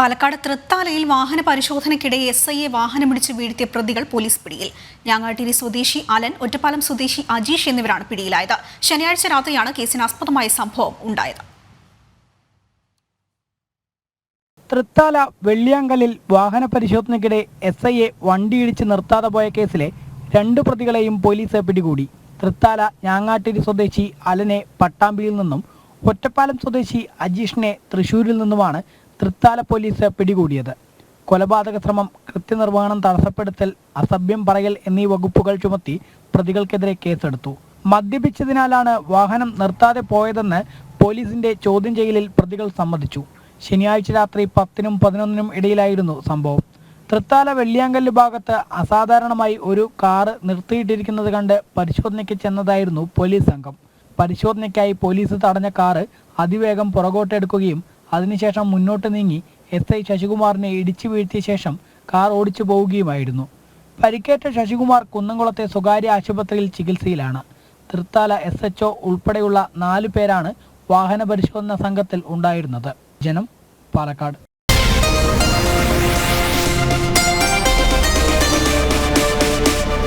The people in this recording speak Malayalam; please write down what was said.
പാലക്കാട് തൃത്താലയിൽ വാഹന പരിശോധനയ്ക്കിടെ എസ് ഐയെ വാഹനമിടിച്ച് വീഴ്ത്തിയ പ്രതികൾ പോലീസ് പിടിയിൽ. ഞാങ്ങാട്ടിരി സ്വദേശി അലൻ ഒറ്റപ്പാലം സ്വദേശി അജീഷ് എന്നിവരാണ് പിടിയിലായത്. ശനിയാഴ്ച രാത്രിയാണ് കേസിന് ആസ്പദമായ സംഭവം ഉണ്ടായത്. തൃത്താല വെള്ളിയാങ്കലിൽ വാഹന പരിശോധനയ്ക്കിടെ എസ് ഐയെ വണ്ടിയിടിച്ച് നിർത്താതെ പോയ കേസിലെ രണ്ട് പ്രതികളെയും പോലീസ് പിടികൂടി. തൃത്താല ഞാങ്ങാട്ടിരി സ്വദേശി അലനെ പട്ടാമ്പിയിൽ നിന്നും ഒറ്റപ്പാലം സ്വദേശി അജീഷിനെ തൃശൂരിൽ നിന്നുമാണ് തൃത്താല പോലീസ് പിടികൂടിയത്. കൊലപാതക ശ്രമം കൃത്യനിർവഹണം തടസ്സപ്പെടുത്തൽ അസഭ്യം പറയൽ എന്നീ വകുപ്പുകൾ ചുമത്തി പ്രതികൾക്കെതിരെ കേസെടുത്തു. മദ്യപിച്ചതിനാലാണ് വാഹനം നിർത്താതെ പോയതെന്ന് പോലീസിന്റെ ചോദ്യം ചെയ്യലിൽ പ്രതികൾ സമ്മതിച്ചു. ശനിയാഴ്ച രാത്രി പത്തിനും പതിനൊന്നിനും ഇടയിലായിരുന്നു സംഭവം. തൃത്താല വെള്ളിയാങ്കല്ല് ഭാഗത്ത് അസാധാരണമായി ഒരു കാറ് നിർത്തിയിട്ടിരിക്കുന്നത് കണ്ട് പരിശോധനയ്ക്ക് ചെന്നതായിരുന്നു പോലീസ് സംഘം. പരിശോധനയ്ക്കായി പോലീസ് തടഞ്ഞ കാറ് അതിവേഗം പുറകോട്ടെടുക്കുകയും അതിനുശേഷം മുന്നോട്ട് നീങ്ങി എസ് ഐ ശശികുമാറിനെ ഇടിച്ചു വീഴ്ത്തിയ ശേഷം കാർ ഓടിച്ചു പോവുകയുമായിരുന്നു. പരിക്കേറ്റ ശശികുമാർ കുന്നംകുളത്തെ സ്വകാര്യ ആശുപത്രിയിൽ ചികിത്സയിലാണ്. തൃത്താല എസ് എച്ച് ഉൾപ്പെടെയുള്ള നാലു പേരാണ് വാഹന പരിശോധന സംഘത്തിൽ ഉണ്ടായിരുന്നത്. ജനം പാലക്കാട്.